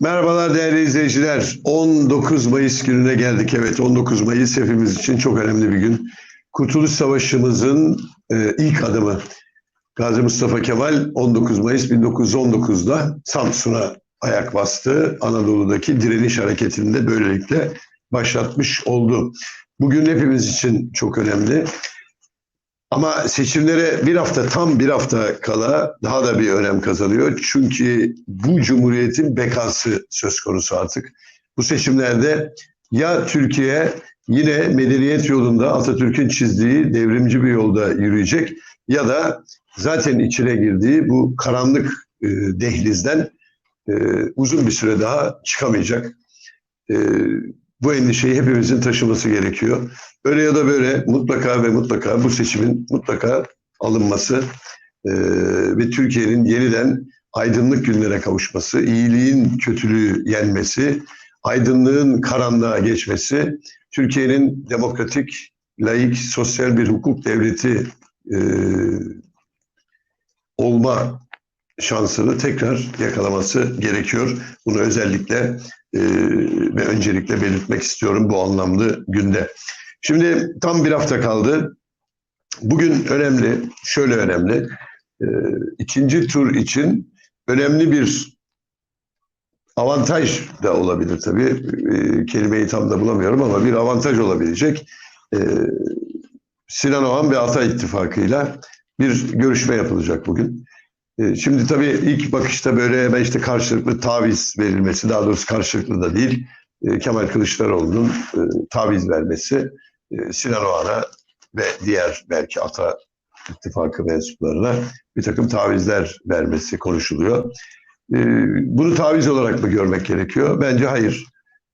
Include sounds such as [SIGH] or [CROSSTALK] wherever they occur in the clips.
Merhabalar değerli izleyiciler. 19 Mayıs gününe geldik. Evet 19 Mayıs hepimiz için çok önemli bir gün. Kurtuluş Savaşımızın e, ilk adımı. Gazi Mustafa Kemal 19 Mayıs 1919'da Samsun'a ayak bastı. Anadolu'daki direniş hareketini de böylelikle başlatmış oldu. Bugün hepimiz için çok önemli. Ama seçimlere bir hafta tam bir hafta kala daha da bir önem kazanıyor. Çünkü bu cumhuriyetin bekası söz konusu artık. Bu seçimlerde ya Türkiye yine medeniyet yolunda Atatürk'ün çizdiği devrimci bir yolda yürüyecek ya da zaten içine girdiği bu karanlık e, dehlizden e, uzun bir süre daha çıkamayacak. E, bu endişeyi hepimizin taşıması gerekiyor. Öyle ya da böyle mutlaka ve mutlaka bu seçimin mutlaka alınması e, ve Türkiye'nin yeniden aydınlık günlere kavuşması, iyiliğin kötülüğü yenmesi, aydınlığın karanlığa geçmesi, Türkiye'nin demokratik, laik, sosyal bir hukuk devleti e, olma şansını tekrar yakalaması gerekiyor. Bunu özellikle e, ve öncelikle belirtmek istiyorum bu anlamlı günde. Şimdi tam bir hafta kaldı. Bugün önemli, şöyle önemli. E, ikinci tur için önemli bir avantaj da olabilir tabii. E, kelimeyi tam da bulamıyorum ama bir avantaj olabilecek. E, Sinan Oğan ve Ata İttifakı'yla bir görüşme yapılacak bugün. E, şimdi tabii ilk bakışta böyle hemen işte karşılıklı taviz verilmesi, daha doğrusu karşılıklı da değil, e, Kemal Kılıçdaroğlu'nun e, taviz vermesi e, Sinan Oğan'a ve diğer belki Ata ittifakı mensuplarına bir takım tavizler vermesi konuşuluyor. Bunu taviz olarak mı görmek gerekiyor? Bence hayır.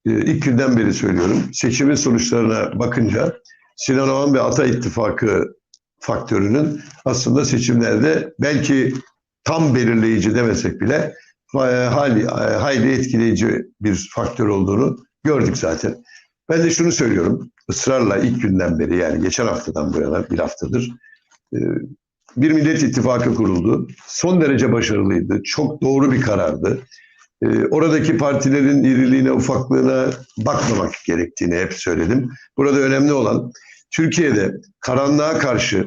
İlk günden beri söylüyorum. Seçimin sonuçlarına bakınca Sinan Oğan ve Ata ittifakı faktörünün aslında seçimlerde belki tam belirleyici demesek bile hayli, hayli etkileyici bir faktör olduğunu gördük zaten. Ben de şunu söylüyorum ısrarla ilk günden beri yani geçen haftadan bu yana bir haftadır e, bir Millet İttifakı kuruldu. Son derece başarılıydı. Çok doğru bir karardı. E, oradaki partilerin iriliğine, ufaklığına bakmamak gerektiğini hep söyledim. Burada önemli olan Türkiye'de karanlığa karşı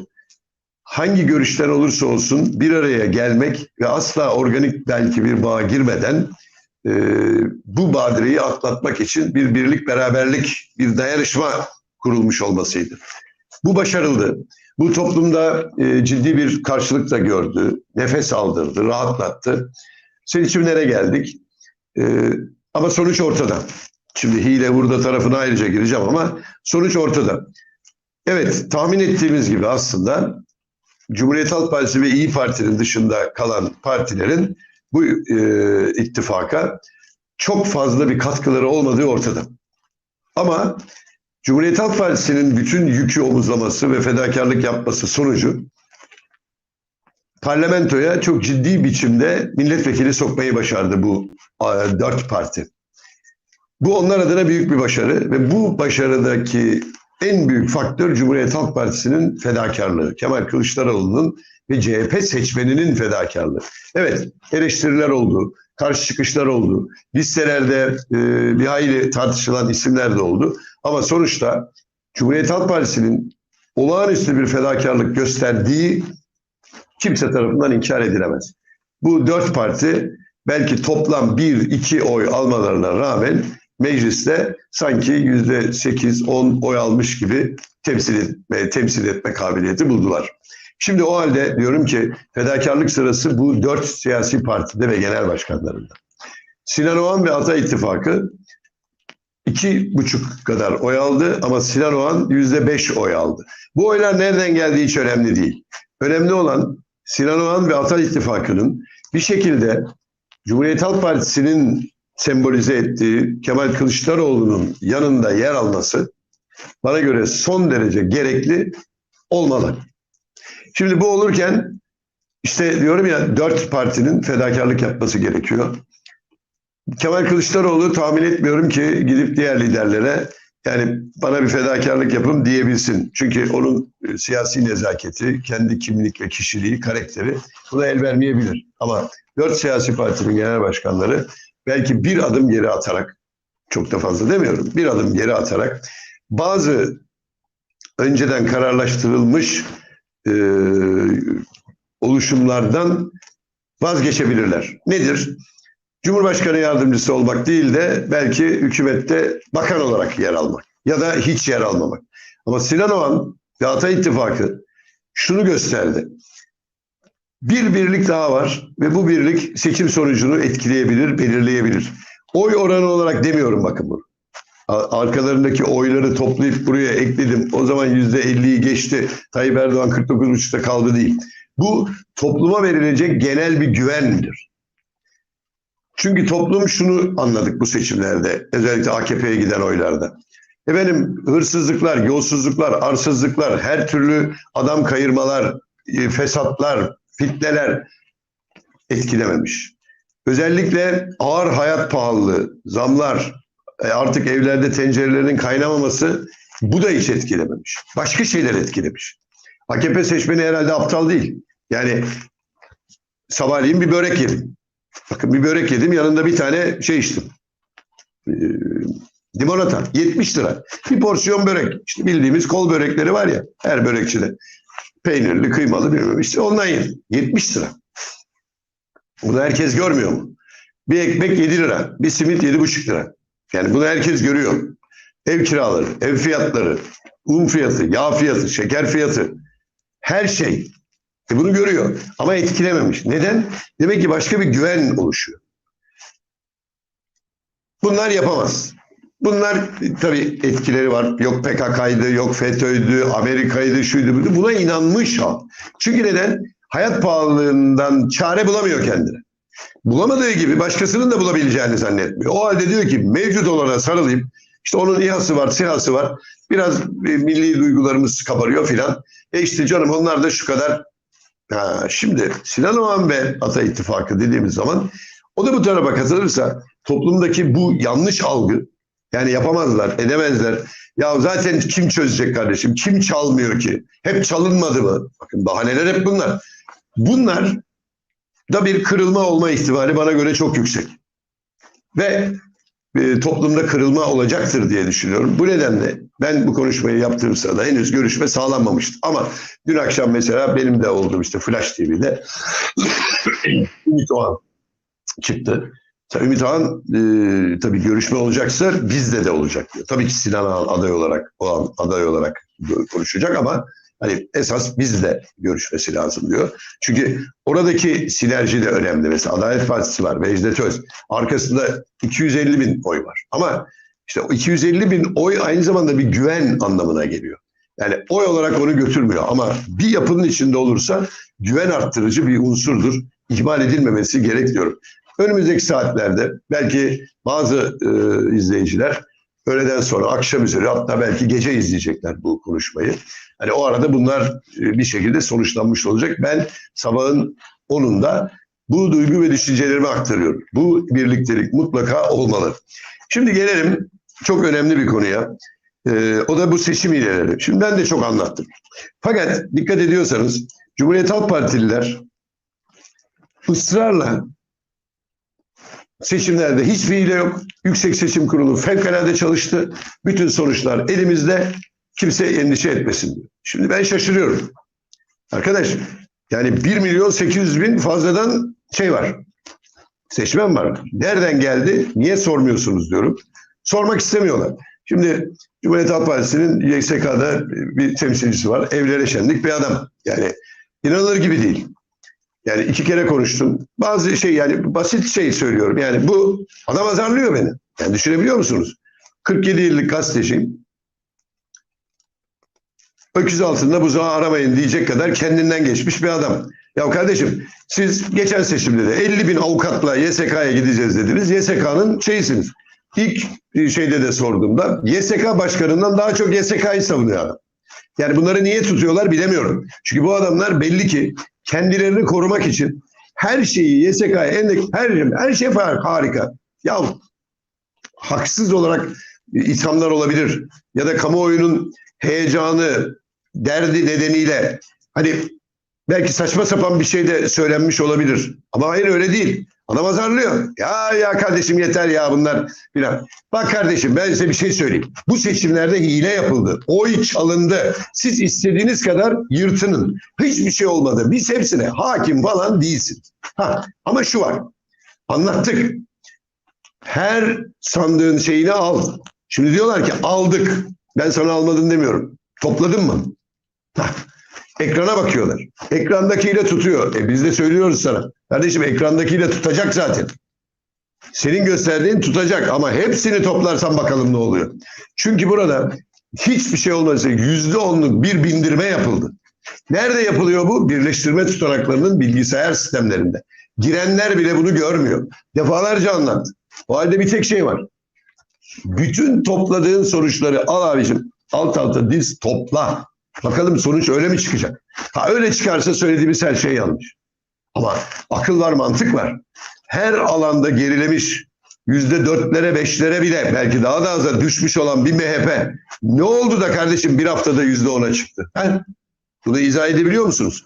hangi görüşten olursa olsun bir araya gelmek ve asla organik belki bir bağa girmeden e, bu badireyi atlatmak için bir birlik beraberlik, bir dayanışma kurulmuş olmasıydı. Bu başarıldı. Bu toplumda e, ciddi bir karşılık da gördü, nefes aldırdı, rahatlattı. Seçimlere geldik. E, ama sonuç ortada. Şimdi hile burada tarafına ayrıca gireceğim ama sonuç ortada. Evet, tahmin ettiğimiz gibi aslında Cumhuriyet Halk Partisi ve İyi Parti'nin dışında kalan partilerin bu e, ittifaka çok fazla bir katkıları olmadığı ortada. Ama Cumhuriyet Halk Partisi'nin bütün yükü omuzlaması ve fedakarlık yapması sonucu parlamentoya çok ciddi biçimde milletvekili sokmayı başardı bu dört parti. Bu onlar adına büyük bir başarı ve bu başarıdaki en büyük faktör Cumhuriyet Halk Partisi'nin fedakarlığı. Kemal Kılıçdaroğlu'nun ve CHP seçmeninin fedakarlığı. Evet eleştiriler oldu, karşı çıkışlar oldu. Listelerde e, bir hayli tartışılan isimler de oldu. Ama sonuçta Cumhuriyet Halk Partisi'nin olağanüstü bir fedakarlık gösterdiği kimse tarafından inkar edilemez. Bu dört parti belki toplam bir iki oy almalarına rağmen mecliste sanki yüzde sekiz on oy almış gibi temsil etme, temsil etme kabiliyeti buldular. Şimdi o halde diyorum ki fedakarlık sırası bu dört siyasi partide ve genel başkanlarında. Sinan Oğan ve Ata İttifakı iki buçuk kadar oy aldı ama Sinan Oğan yüzde beş oy aldı. Bu oylar nereden geldiği hiç önemli değil. Önemli olan Sinan Oğan ve Ata İttifakı'nın bir şekilde Cumhuriyet Halk Partisi'nin sembolize ettiği Kemal Kılıçdaroğlu'nun yanında yer alması bana göre son derece gerekli olmalı. Şimdi bu olurken işte diyorum ya dört partinin fedakarlık yapması gerekiyor. Kemal Kılıçdaroğlu tahmin etmiyorum ki gidip diğer liderlere yani bana bir fedakarlık yapın diyebilsin. Çünkü onun e, siyasi nezaketi, kendi kimlik ve kişiliği, karakteri buna el vermeyebilir. Ama dört siyasi partinin genel başkanları belki bir adım geri atarak çok da fazla demiyorum. Bir adım geri atarak bazı önceden kararlaştırılmış e, oluşumlardan vazgeçebilirler. Nedir? Cumhurbaşkanı yardımcısı olmak değil de belki hükümette bakan olarak yer almak ya da hiç yer almamak. Ama Sinan Oğan ve Ata İttifakı şunu gösterdi. Bir birlik daha var ve bu birlik seçim sonucunu etkileyebilir, belirleyebilir. Oy oranı olarak demiyorum bakın bunu. Arkalarındaki oyları toplayıp buraya ekledim. O zaman yüzde 50'yi geçti. Tayyip Erdoğan 49,5'ta kaldı değil. Bu topluma verilecek genel bir güvendir. Çünkü toplum şunu anladık bu seçimlerde. Özellikle AKP'ye giden oylarda. Efendim hırsızlıklar, yolsuzluklar, arsızlıklar, her türlü adam kayırmalar, e, fesatlar, fitneler etkilememiş. Özellikle ağır hayat pahalılığı, zamlar, e, artık evlerde tencerelerin kaynamaması bu da hiç etkilememiş. Başka şeyler etkilemiş. AKP seçmeni herhalde aptal değil. Yani sabahleyin bir börek yedim. Bakın bir börek yedim yanında bir tane şey içtim. Ee, limonata 70 lira. Bir porsiyon börek. İşte bildiğimiz kol börekleri var ya her börekçide. Peynirli, kıymalı bilmem işte ondan yedim. 70 lira. Bunu herkes görmüyor mu? Bir ekmek 7 lira, bir simit 7,5 lira. Yani bunu herkes görüyor. Ev kiraları, ev fiyatları, un fiyatı, yağ fiyatı, şeker fiyatı, her şey. E bunu görüyor ama etkilememiş. Neden? Demek ki başka bir güven oluşuyor. Bunlar yapamaz. Bunlar tabii etkileri var. Yok PKK'ydı, yok FETÖ'ydü, Amerika'ydı, şuydu buydu. Buna inanmış halk. Çünkü neden? Hayat pahalılığından çare bulamıyor kendine. Bulamadığı gibi başkasının da bulabileceğini zannetmiyor. O halde diyor ki mevcut olana sarılayım. İşte onun İHA'sı var, SİHA'sı var. Biraz e, milli duygularımız kabarıyor filan. E işte canım onlar da şu kadar. Ha, şimdi Sinan Oğan ve Ata İttifakı dediğimiz zaman o da bu tarafa katılırsa toplumdaki bu yanlış algı yani yapamazlar, edemezler. Ya zaten kim çözecek kardeşim? Kim çalmıyor ki? Hep çalınmadı mı? Bakın bahaneler hep bunlar. Bunlar da bir kırılma olma ihtimali bana göre çok yüksek. Ve e, toplumda kırılma olacaktır diye düşünüyorum. Bu nedenle ben bu konuşmayı yaptığım sırada henüz görüşme sağlanmamıştı. Ama dün akşam mesela benim de olduğum işte Flash TV'de [COUGHS] Ümit Oğan çıktı. Tabii Ümit Ağan e, tabii görüşme olacaksa bizde de olacak diyor. Tabii ki Sinan Ağan aday olarak o an aday olarak konuşacak ama hani esas bizde görüşmesi lazım diyor. Çünkü oradaki sinerji de önemli. Mesela Adalet Partisi var, Vecdet Öz. Arkasında 250 bin oy var. Ama işte o 250 bin oy aynı zamanda bir güven anlamına geliyor. Yani oy olarak onu götürmüyor ama bir yapının içinde olursa güven arttırıcı bir unsurdur. İhmal edilmemesi gerek diyorum. Önümüzdeki saatlerde belki bazı e, izleyiciler öğleden sonra akşam üzeri hatta belki gece izleyecekler bu konuşmayı. Hani o arada bunlar e, bir şekilde sonuçlanmış olacak. Ben sabahın 10'unda bu duygu ve düşüncelerimi aktarıyorum. Bu birliktelik mutlaka olmalı. Şimdi gelelim çok önemli bir konuya. Ee, o da bu seçim hileleri. Şimdi ben de çok anlattım. Fakat dikkat ediyorsanız Cumhuriyet Halk Partililer ısrarla Seçimlerde hiçbir hile yok. Yüksek Seçim Kurulu fevkalade çalıştı. Bütün sonuçlar elimizde. Kimse endişe etmesin diyor. Şimdi ben şaşırıyorum. Arkadaş yani 1 milyon 800 bin fazladan şey var. Seçmen var. Nereden geldi? Niye sormuyorsunuz diyorum. Sormak istemiyorlar. Şimdi Cumhuriyet Halk Partisi'nin YSK'da bir temsilcisi var. Evlere şenlik bir adam. Yani inanılır gibi değil. Yani iki kere konuştum. Bazı şey yani basit şey söylüyorum. Yani bu adam azarlıyor beni. Yani düşünebiliyor musunuz? 47 yıllık gazeteciyim. Öküz altında buzağı aramayın diyecek kadar kendinden geçmiş bir adam. Ya kardeşim siz geçen seçimde de 50 bin avukatla YSK'ya gideceğiz dediniz. YSK'nın şeysiniz. İlk şeyde de sorduğumda YSK başkanından daha çok YSK'yı savunuyor adam. Yani bunları niye tutuyorlar bilemiyorum. Çünkü bu adamlar belli ki kendilerini korumak için her şeyi YSK'ya endeks her, her şey harika. Ya haksız olarak ithamlar olabilir ya da kamuoyunun heyecanı, derdi nedeniyle hani belki saçma sapan bir şey de söylenmiş olabilir. Ama hayır öyle değil. Adam azarlıyor. Ya ya kardeşim yeter ya bunlar filan. Bak kardeşim ben size bir şey söyleyeyim. Bu seçimlerde hile yapıldı. Oy çalındı. Siz istediğiniz kadar yırtının. Hiçbir şey olmadı. Biz hepsine hakim falan değilsin. Ha, ama şu var. Anlattık. Her sandığın şeyini al. Şimdi diyorlar ki aldık. Ben sana almadın demiyorum. Topladın mı? Hah. Ekrana bakıyorlar. Ekrandakiyle tutuyor. E biz de söylüyoruz sana. Kardeşim ekrandakiyle tutacak zaten. Senin gösterdiğin tutacak ama hepsini toplarsan bakalım ne oluyor. Çünkü burada hiçbir şey olmasa yüzde onluk bir bindirme yapıldı. Nerede yapılıyor bu? Birleştirme tutanaklarının bilgisayar sistemlerinde. Girenler bile bunu görmüyor. Defalarca anlattı. O halde bir tek şey var. Bütün topladığın sonuçları al abicim. Alt alta diz topla. Bakalım sonuç öyle mi çıkacak? Ha öyle çıkarsa söylediğimiz her şey yanlış. Ama akıl var, mantık var. Her alanda gerilemiş yüzde dörtlere, beşlere bile belki daha da aza düşmüş olan bir MHP ne oldu da kardeşim bir haftada yüzde ona çıktı? He? Bunu izah edebiliyor musunuz?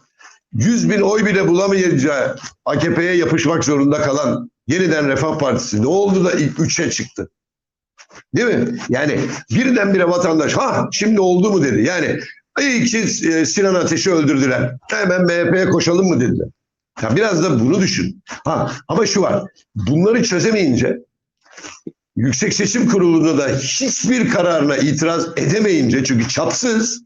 100 bin oy bile bulamayacağı AKP'ye yapışmak zorunda kalan yeniden Refah Partisi ne oldu da ilk üçe çıktı? Değil mi? Yani birdenbire vatandaş ha şimdi oldu mu dedi. Yani iyi ki e, Sinan Ateş'i öldürdüler. Hemen MHP'ye koşalım mı dediler. Ya biraz da bunu düşün. Ha ama şu var. Bunları çözemeyince Yüksek Seçim Kurulu'nda da hiçbir kararına itiraz edemeyince çünkü çapsız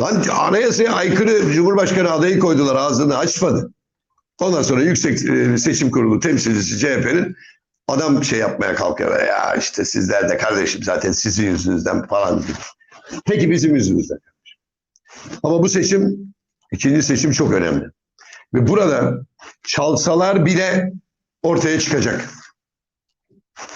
lan anayasaya aykırı Cumhurbaşkanı adayı koydular ağzını açmadı. Ondan sonra Yüksek e, Seçim Kurulu temsilcisi CHP'nin adam şey yapmaya kalkıyor. Ya işte sizler de kardeşim zaten sizin yüzünüzden falan. Peki bizim yüzümüzden. Ama bu seçim, ikinci seçim çok önemli. Ve burada çalsalar bile ortaya çıkacak.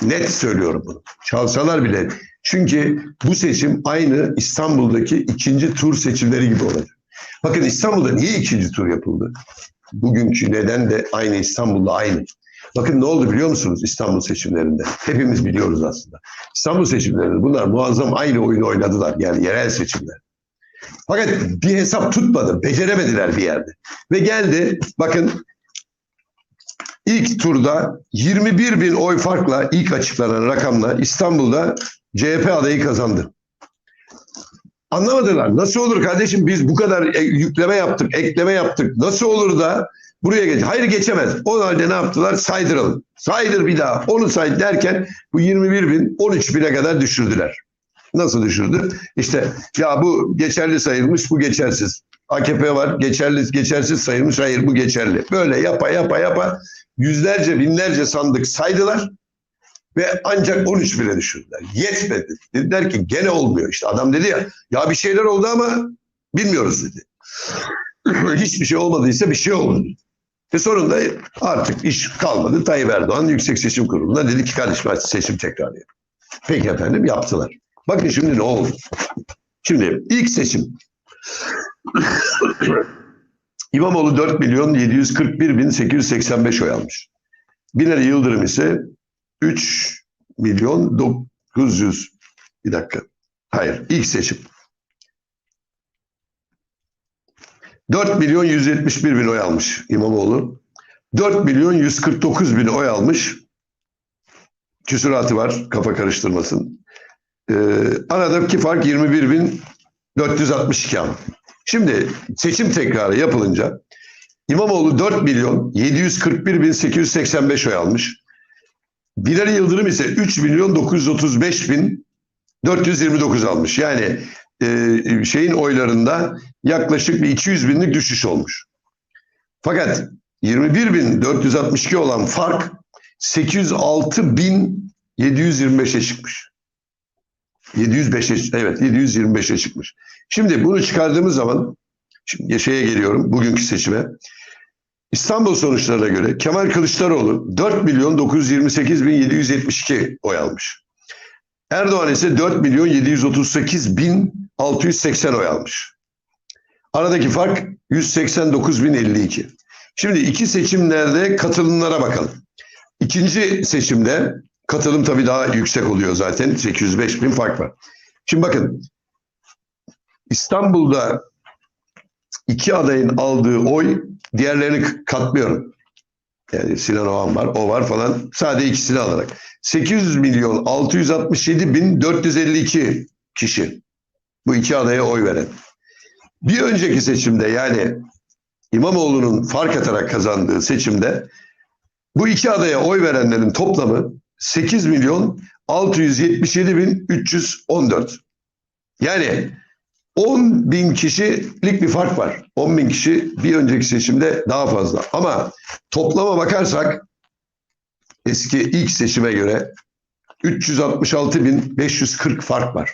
Net söylüyorum bunu. Çalsalar bile. Çünkü bu seçim aynı İstanbul'daki ikinci tur seçimleri gibi olacak. Bakın İstanbul'da niye ikinci tur yapıldı? Bugünkü neden de aynı İstanbul'da aynı. Bakın ne oldu biliyor musunuz İstanbul seçimlerinde? Hepimiz biliyoruz aslında. İstanbul seçimlerinde bunlar muazzam aynı oyunu oynadılar. Yani yerel seçimler. Fakat bir hesap tutmadı. Beceremediler bir yerde. Ve geldi bakın ilk turda 21 bin oy farkla ilk açıklanan rakamla İstanbul'da CHP adayı kazandı. Anlamadılar. Nasıl olur kardeşim biz bu kadar e, yükleme yaptık, ekleme yaptık. Nasıl olur da buraya geç? Hayır geçemez. O halde ne yaptılar? Saydıralım. Saydır bir daha. Onu say derken bu 21 bin 13 bine kadar düşürdüler. Nasıl düşürdü? İşte ya bu geçerli sayılmış, bu geçersiz. AKP var, geçerli, geçersiz sayılmış, hayır bu geçerli. Böyle yapa yapa yapa yüzlerce, binlerce sandık saydılar ve ancak 13 bile düşürdüler. Yetmedi. Dediler ki gene olmuyor. İşte adam dedi ya, ya bir şeyler oldu ama bilmiyoruz dedi. [LAUGHS] Hiçbir şey olmadıysa bir şey oldu. Ve sonunda artık iş kalmadı. Tayyip Erdoğan Yüksek Seçim Kurulu'na dedi ki kardeşim seçim tekrar yap. Peki efendim yaptılar. Bakın şimdi ne oldu? Şimdi ilk seçim. İmamoğlu 4 milyon 741 bin 885 oy almış. Binali Yıldırım ise 3 milyon 900 bir dakika. Hayır ilk seçim. 4 milyon 171 bin oy almış İmamoğlu. 4 milyon 149 bin oy almış. Küsuratı var kafa karıştırmasın. Ee, aradaki fark 21 bin 462 ama. Şimdi seçim tekrarı yapılınca İmamoğlu 4 milyon 741 bin 885 oy almış. Binali Yıldırım ise 3 milyon 935 bin 429 almış. Yani e, şeyin oylarında yaklaşık bir 200 binlik düşüş olmuş. Fakat 21 bin 462 olan fark 806 bin 725'e çıkmış. 705'e evet 725'e çıkmış. Şimdi bunu çıkardığımız zaman şimdi şeye geliyorum bugünkü seçime. İstanbul sonuçlarına göre Kemal Kılıçdaroğlu 4 milyon 928 bin 772 oy almış. Erdoğan ise 4 milyon 738 bin 680 oy almış. Aradaki fark 189 bin 52. Şimdi iki seçimlerde katılımlara bakalım. İkinci seçimde katılım tabii daha yüksek oluyor zaten. 805 bin fark var. Şimdi bakın İstanbul'da iki adayın aldığı oy diğerlerini katmıyorum. Yani Sinan Oğan var, o var falan. Sadece ikisini alarak. 800 milyon 667 bin 452 kişi. Bu iki adaya oy veren. Bir önceki seçimde yani İmamoğlu'nun fark atarak kazandığı seçimde bu iki adaya oy verenlerin toplamı 8 milyon 677 bin 314. Yani 10 bin kişilik bir fark var. 10 bin kişi bir önceki seçimde daha fazla. Ama toplama bakarsak eski ilk seçime göre 366.540 fark var.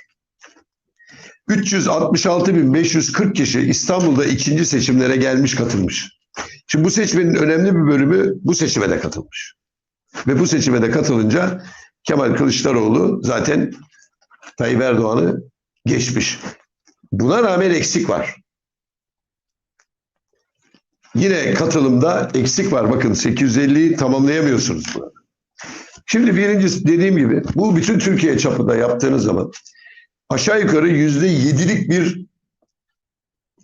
366.540 kişi İstanbul'da ikinci seçimlere gelmiş katılmış. Şimdi bu seçmenin önemli bir bölümü bu seçime de katılmış. Ve bu seçime de katılınca Kemal Kılıçdaroğlu zaten Tayyip Erdoğan'ı geçmiş. Buna rağmen eksik var. Yine katılımda eksik var. Bakın 850'yi tamamlayamıyorsunuz burada. Şimdi birincisi dediğim gibi bu bütün Türkiye çapında yaptığınız zaman aşağı yukarı yüzde yedilik bir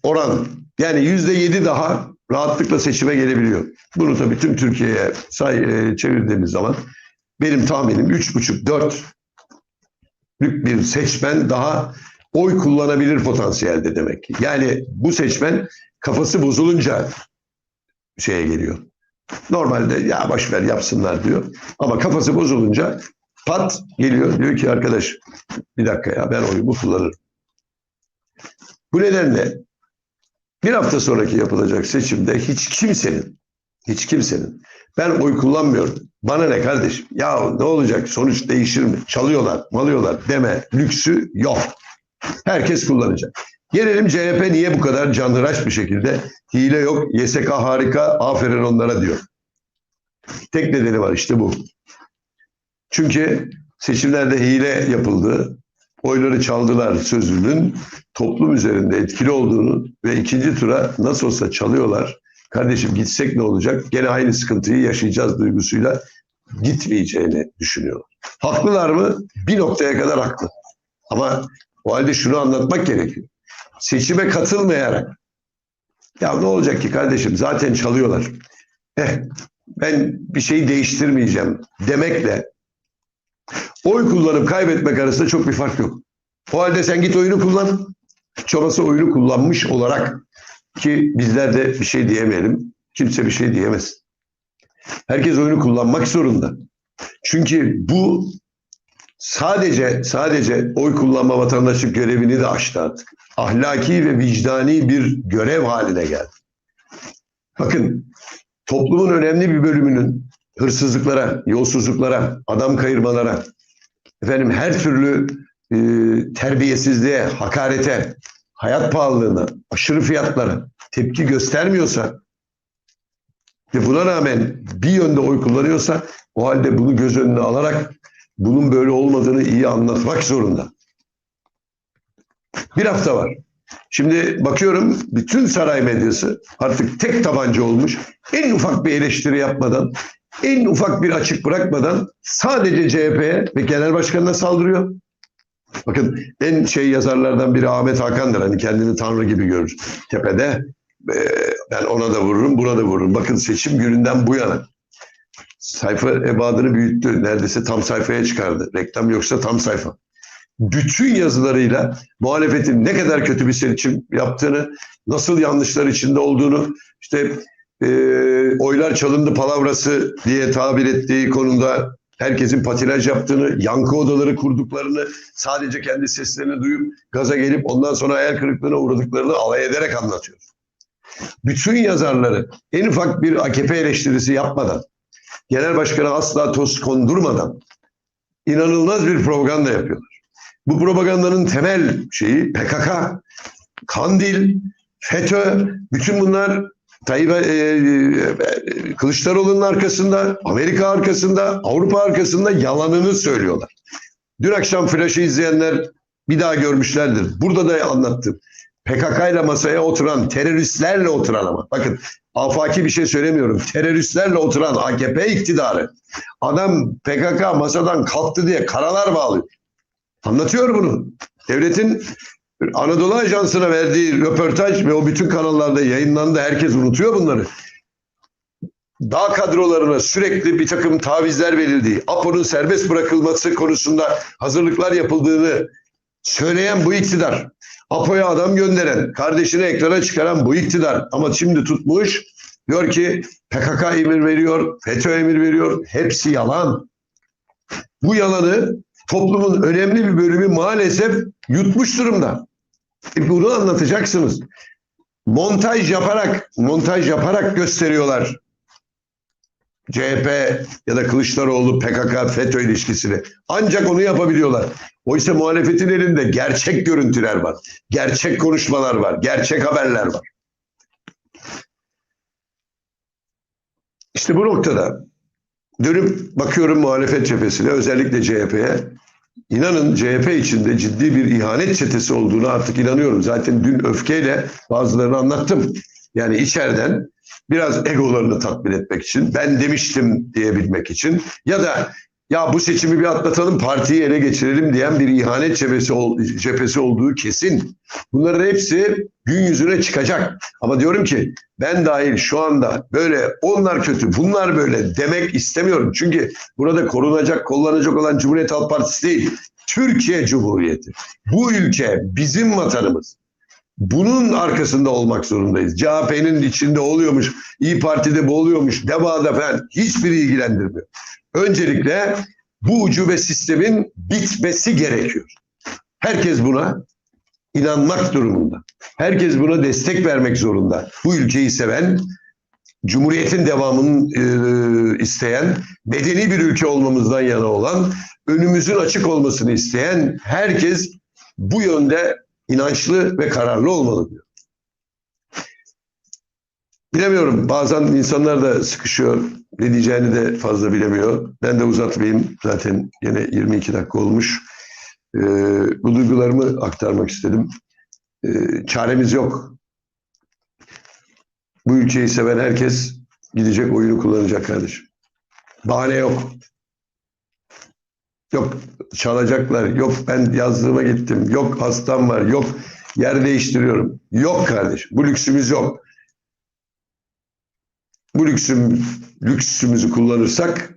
oran. Yani yüzde yedi daha rahatlıkla seçime gelebiliyor. Bunu tabii tüm Türkiye'ye say, e, çevirdiğimiz zaman benim tahminim üç buçuk dört bir seçmen daha oy kullanabilir potansiyelde demek ki. Yani bu seçmen kafası bozulunca şeye geliyor. Normalde ya boş ver yapsınlar diyor. Ama kafası bozulunca pat geliyor diyor ki arkadaş bir dakika ya ben oyumu kullanırım. Bu nedenle bir hafta sonraki yapılacak seçimde hiç kimsenin hiç kimsenin ben oy kullanmıyorum. Bana ne kardeşim? Ya ne olacak? Sonuç değişir mi? Çalıyorlar, malıyorlar deme lüksü yok. Herkes kullanacak. Gelelim CHP niye bu kadar canhıraş bir şekilde hile yok, YSK harika, aferin onlara diyor. Tek nedeni var işte bu. Çünkü seçimlerde hile yapıldı, oyları çaldılar sözünün toplum üzerinde etkili olduğunu ve ikinci tura nasıl olsa çalıyorlar. Kardeşim gitsek ne olacak? Gene aynı sıkıntıyı yaşayacağız duygusuyla gitmeyeceğini düşünüyorlar. Haklılar mı? Bir noktaya kadar haklı. Ama o halde şunu anlatmak gerekiyor. Seçime katılmayarak ya ne olacak ki kardeşim zaten çalıyorlar. Eh, ben bir şey değiştirmeyeceğim demekle oy kullanıp kaybetmek arasında çok bir fark yok. O halde sen git oyunu kullan. Çobası oyunu kullanmış olarak ki bizler de bir şey diyemeyelim. Kimse bir şey diyemez. Herkes oyunu kullanmak zorunda. Çünkü bu sadece sadece oy kullanma vatandaşlık görevini de aştı artık. Ahlaki ve vicdani bir görev haline geldi. Bakın toplumun önemli bir bölümünün hırsızlıklara, yolsuzluklara, adam kayırmalara, efendim her türlü e, terbiyesizliğe, hakarete, hayat pahalılığına, aşırı fiyatlara tepki göstermiyorsa ve buna rağmen bir yönde oy kullanıyorsa o halde bunu göz önüne alarak bunun böyle olmadığını iyi anlatmak zorunda. Bir hafta var. Şimdi bakıyorum bütün saray medyası artık tek tabanca olmuş. En ufak bir eleştiri yapmadan, en ufak bir açık bırakmadan sadece CHP'ye ve genel başkanına saldırıyor. Bakın en şey yazarlardan biri Ahmet Hakan'dır. Hani kendini tanrı gibi görür. Tepede e, ben ona da vururum, buna da vururum. Bakın seçim gününden bu yana sayfa ebadını büyüttü. Neredeyse tam sayfaya çıkardı. Reklam yoksa tam sayfa. Bütün yazılarıyla muhalefetin ne kadar kötü bir seçim yaptığını, nasıl yanlışlar içinde olduğunu, işte e, oylar çalındı palavrası diye tabir ettiği konuda herkesin patinaj yaptığını, yankı odaları kurduklarını, sadece kendi seslerini duyup gaza gelip ondan sonra hayal kırıklığına uğradıklarını alay ederek anlatıyor. Bütün yazarları en ufak bir AKP eleştirisi yapmadan, genel başkanı asla toz kondurmadan inanılmaz bir propaganda yapıyorlar. Bu propagandanın temel şeyi PKK, Kandil, FETÖ, bütün bunlar Tayyip e, e, Kılıçdaroğlu'nun arkasında, Amerika arkasında, Avrupa arkasında yalanını söylüyorlar. Dün akşam flaşı izleyenler bir daha görmüşlerdir. Burada da anlattım. PKK ile masaya oturan, teröristlerle oturan ama. Bakın afaki bir şey söylemiyorum. Teröristlerle oturan AKP iktidarı. Adam PKK masadan kalktı diye karalar bağlıyor. Anlatıyor bunu. Devletin Anadolu Ajansı'na verdiği röportaj ve o bütün kanallarda yayınlandı. Herkes unutuyor bunları. dağ kadrolarına sürekli bir takım tavizler verildiği, APO'nun serbest bırakılması konusunda hazırlıklar yapıldığını söyleyen bu iktidar, APO'ya adam gönderen, kardeşini ekrana çıkaran bu iktidar ama şimdi tutmuş diyor ki PKK emir veriyor, FETÖ emir veriyor. Hepsi yalan. Bu yalanı toplumun önemli bir bölümü maalesef yutmuş durumda. E bunu anlatacaksınız. Montaj yaparak, montaj yaparak gösteriyorlar. CHP ya da Kılıçdaroğlu PKK FETÖ ilişkisini. Ancak onu yapabiliyorlar. Oysa muhalefetin elinde gerçek görüntüler var. Gerçek konuşmalar var. Gerçek haberler var. İşte bu noktada dönüp bakıyorum muhalefet cephesine özellikle CHP'ye. İnanın CHP içinde ciddi bir ihanet çetesi olduğunu artık inanıyorum. Zaten dün öfkeyle bazılarını anlattım. Yani içeriden biraz egolarını tatmin etmek için, ben demiştim diyebilmek için ya da ya bu seçimi bir atlatalım, partiyi ele geçirelim diyen bir ihanet cephesi, ol- cephesi olduğu kesin. Bunların hepsi gün yüzüne çıkacak. Ama diyorum ki ben dahil şu anda böyle onlar kötü, bunlar böyle demek istemiyorum. Çünkü burada korunacak, kullanacak olan Cumhuriyet Halk Partisi değil, Türkiye Cumhuriyeti. Bu ülke bizim vatanımız. Bunun arkasında olmak zorundayız. CHP'nin içinde oluyormuş, İyi Parti'de bu oluyormuş, DEVA'da falan hiçbiri ilgilendirmiyor. Öncelikle bu ucube sistemin bitmesi gerekiyor. Herkes buna inanmak durumunda. Herkes buna destek vermek zorunda. Bu ülkeyi seven, Cumhuriyetin devamını e, isteyen, medeni bir ülke olmamızdan yana olan, önümüzün açık olmasını isteyen herkes bu yönde inançlı ve kararlı olmalı diyor. Bilemiyorum. Bazen insanlar da sıkışıyor. Ne diyeceğini de fazla bilemiyor. Ben de uzatmayayım. Zaten yine 22 dakika olmuş. Ee, bu duygularımı aktarmak istedim. Ee, çaremiz yok. Bu ülkeyi seven herkes gidecek oyunu kullanacak kardeşim. Bahane yok. Yok çalacaklar. Yok ben yazdığıma gittim. Yok hastam var. Yok yer değiştiriyorum. Yok kardeşim. Bu lüksümüz yok. Bu lüksüm, lüksümüzü kullanırsak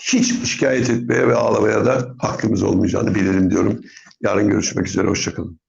hiç şikayet etmeye ve ağlamaya da hakkımız olmayacağını bilelim diyorum. Yarın görüşmek üzere. Hoşçakalın.